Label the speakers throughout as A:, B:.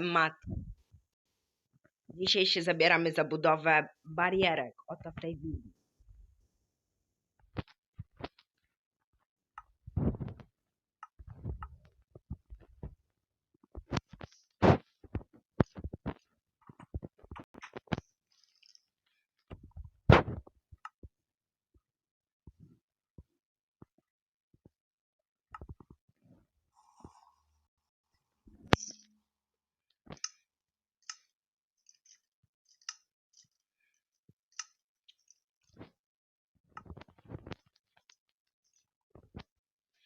A: Mat. Dzisiaj się zabieramy za budowę barierek. Oto w tej.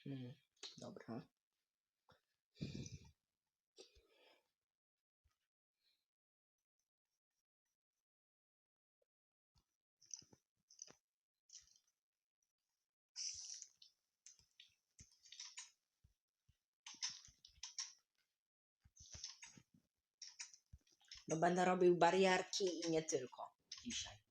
A: Hmm, dobra. No będę robił barierki i nie tylko dzisiaj.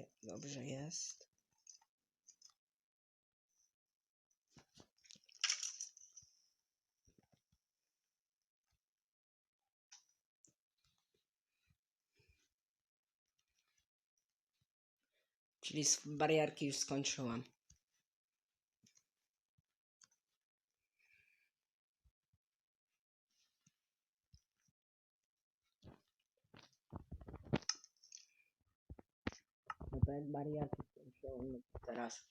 A: Je, dobrze jest. Czyli barierki już skończyłam. Jak barierki skończyłam, to teraz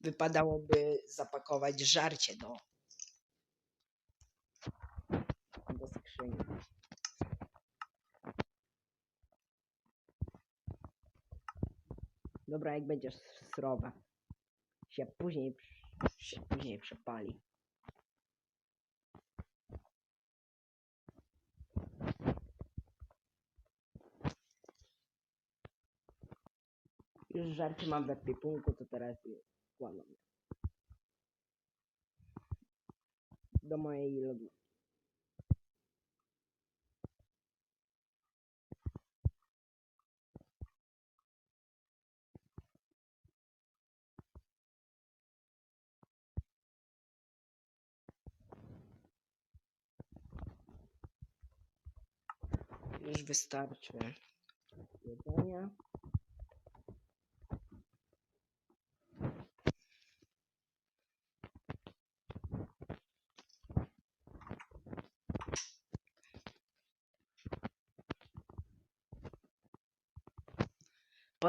A: wypadałoby zapakować żarcie do do skrzyni. Dobra, jak będziesz srowa, się później, się później przepali. Już żarcie mam w ekwipunku, to teraz składam. Do mojej lodówki. Już wystarczy jedzenia.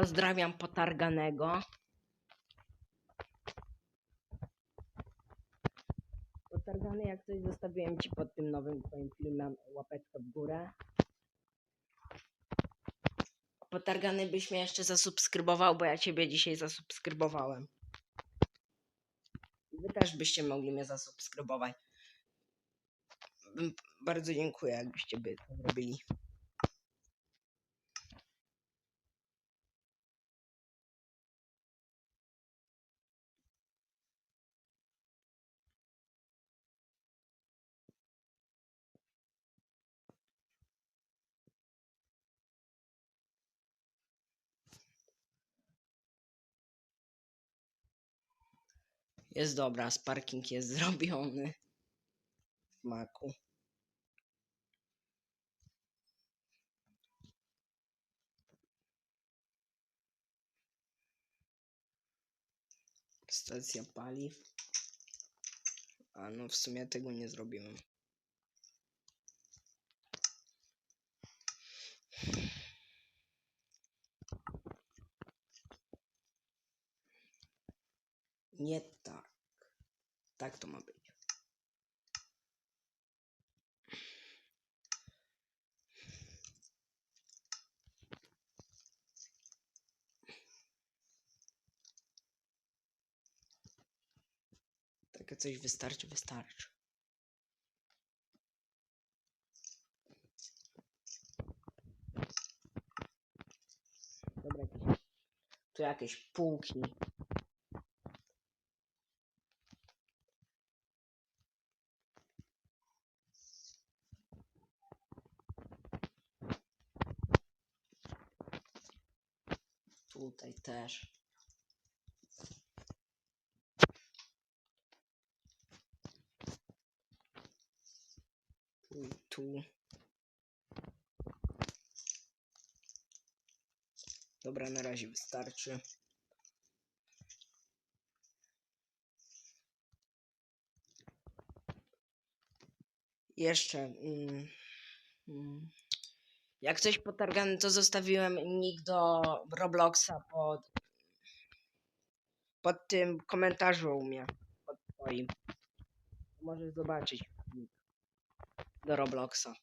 A: Pozdrawiam potarganego. Potargany, jak coś zostawiłem ci pod tym nowym twoim filmem łapeczkę w górę. Potargany byś mnie jeszcze zasubskrybował, bo ja ciebie dzisiaj zasubskrybowałem. Wy też byście mogli mnie zasubskrybować. Bardzo dziękuję, jakbyście by to zrobili. Jest dobra, sparking jest zrobiony. W maku. Stacja paliw. A no w sumie tego nie zrobiłem. Nie tak. Tak to ma być. Takie coś wystarczy, wystarczy. Dobra, tu jakieś półki. Tutaj też. I tu. Dobra, na razie wystarczy. Jeszcze. Mm, mm, jak coś potargane, to zostawiłem nick do Robloxa pod, pod tym komentarzu u mnie. Pod twoim. Możesz zobaczyć nick do Robloxa.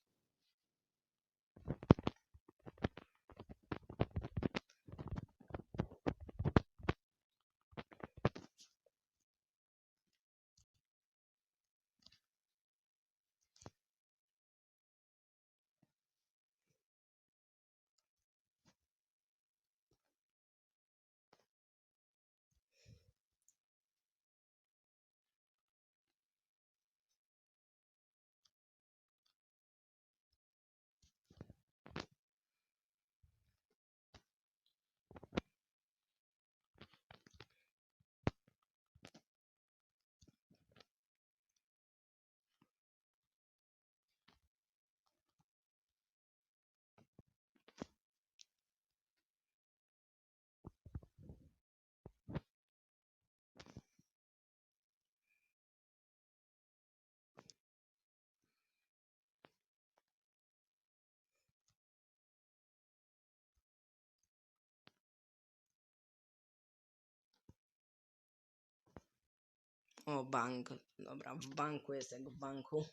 A: O, bank. Dobra, w banku jest jak w banku.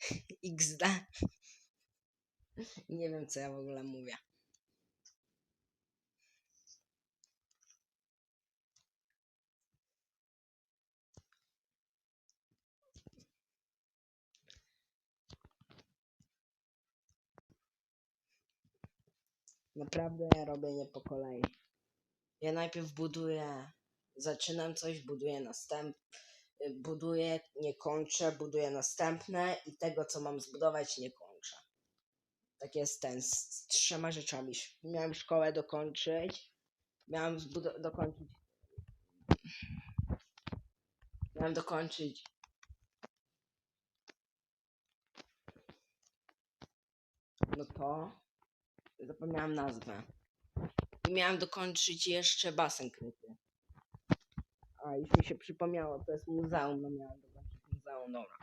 A: XD. Nie wiem, co ja w ogóle mówię. Naprawdę robię nie po kolei. Ja najpierw buduję, zaczynam coś, buduję następ, y, buduję, nie kończę, buduję następne i tego, co mam zbudować, nie kończę. Tak jest ten, z, trzema rzeczami. Miałem szkołę dokończyć, miałem dokończyć, miałem dokończyć no to, zapomniałem nazwę. I miałem dokończyć jeszcze basen kryty. A, już mi się przypomniało, to jest muzeum, no miałem dokończyć muzeum, dobra.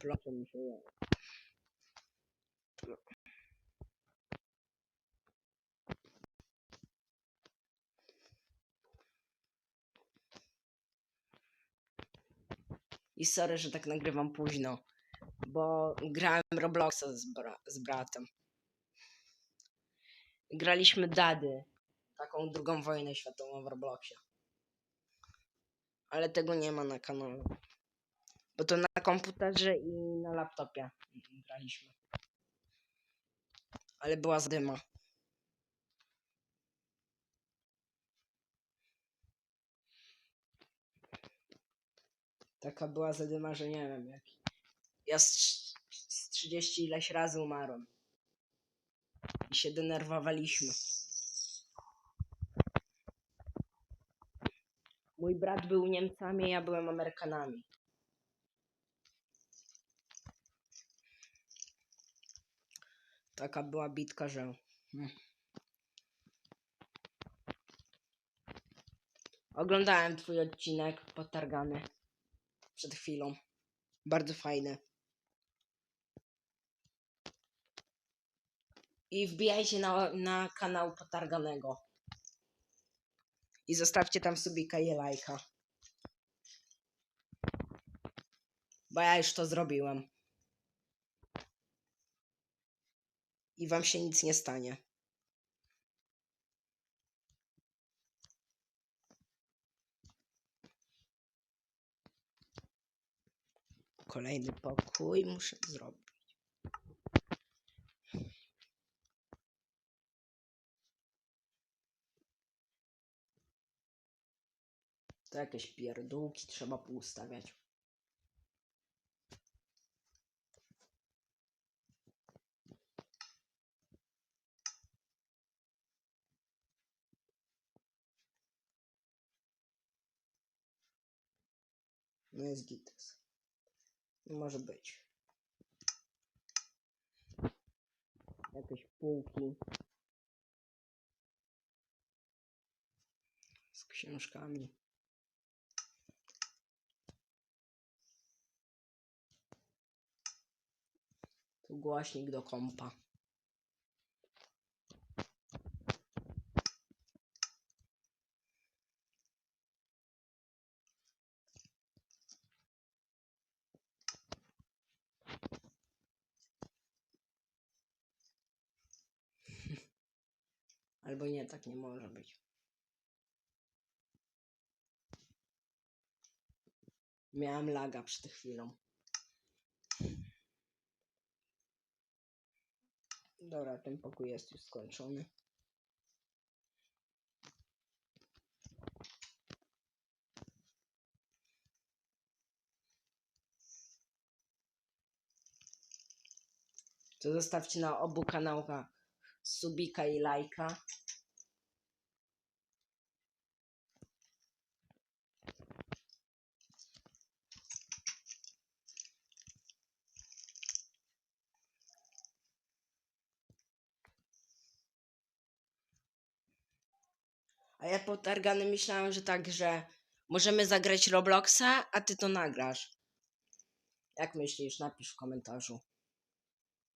A: Proszę mi się je. I sorry, że tak nagrywam późno, bo grałem Robloxa z, bra- z bratem. Graliśmy Dady, taką drugą wojnę światową w Robloxie. Ale tego nie ma na kanale. Bo to na komputerze i na laptopie graliśmy. Ale była zdyma. Taka była zadyma, że nie wiem jak. Ja z, z 30 ileś razy umarłem. I się denerwowaliśmy. Mój brat był Niemcami, ja byłem Amerykanami. Taka była bitka, że. hmm. Oglądałem twój odcinek potargany przed chwilą. Bardzo fajny. I wbijajcie na, na kanał potarganego i zostawcie tam sobie kaję lajka. Bo ja już to zrobiłam. I wam się nic nie stanie. Kolejny pokój muszę zrobić. To jakieś pierdółki trzeba poustawiać. No jest gites. Może być. Jakieś półki. Z książkami. Głośnik do kompa. Albo nie, tak nie może być. Miałem laga przed chwilą. Dobra, ten pokój jest już skończony. To zostawcie na obu kanałach subika i lajka. A ja potargany myślałem, że tak, że możemy zagrać Robloxa, a ty to nagrasz. Jak myślisz? Napisz w komentarzu.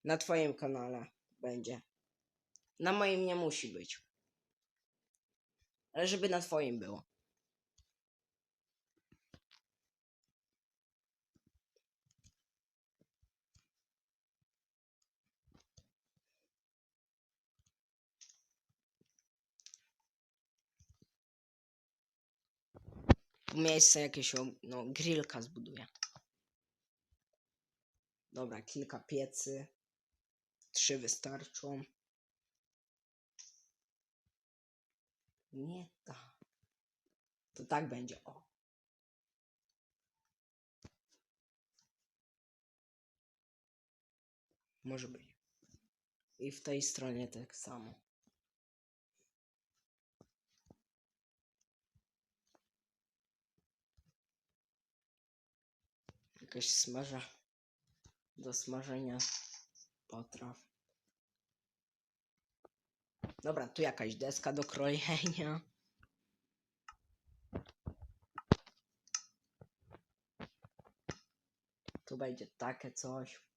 A: Na twoim kanale będzie. Na moim nie musi być. Ale żeby na twoim było. Miejsce jakieś, no, grillka zbuduję. Dobra, kilka piecy. Trzy wystarczą. Nie. To tak będzie, o. Może być. I w tej stronie tak samo. Jakaś smaża do smażenia potraw. Dobra, tu jakaś deska do krojenia. Tu będzie takie coś.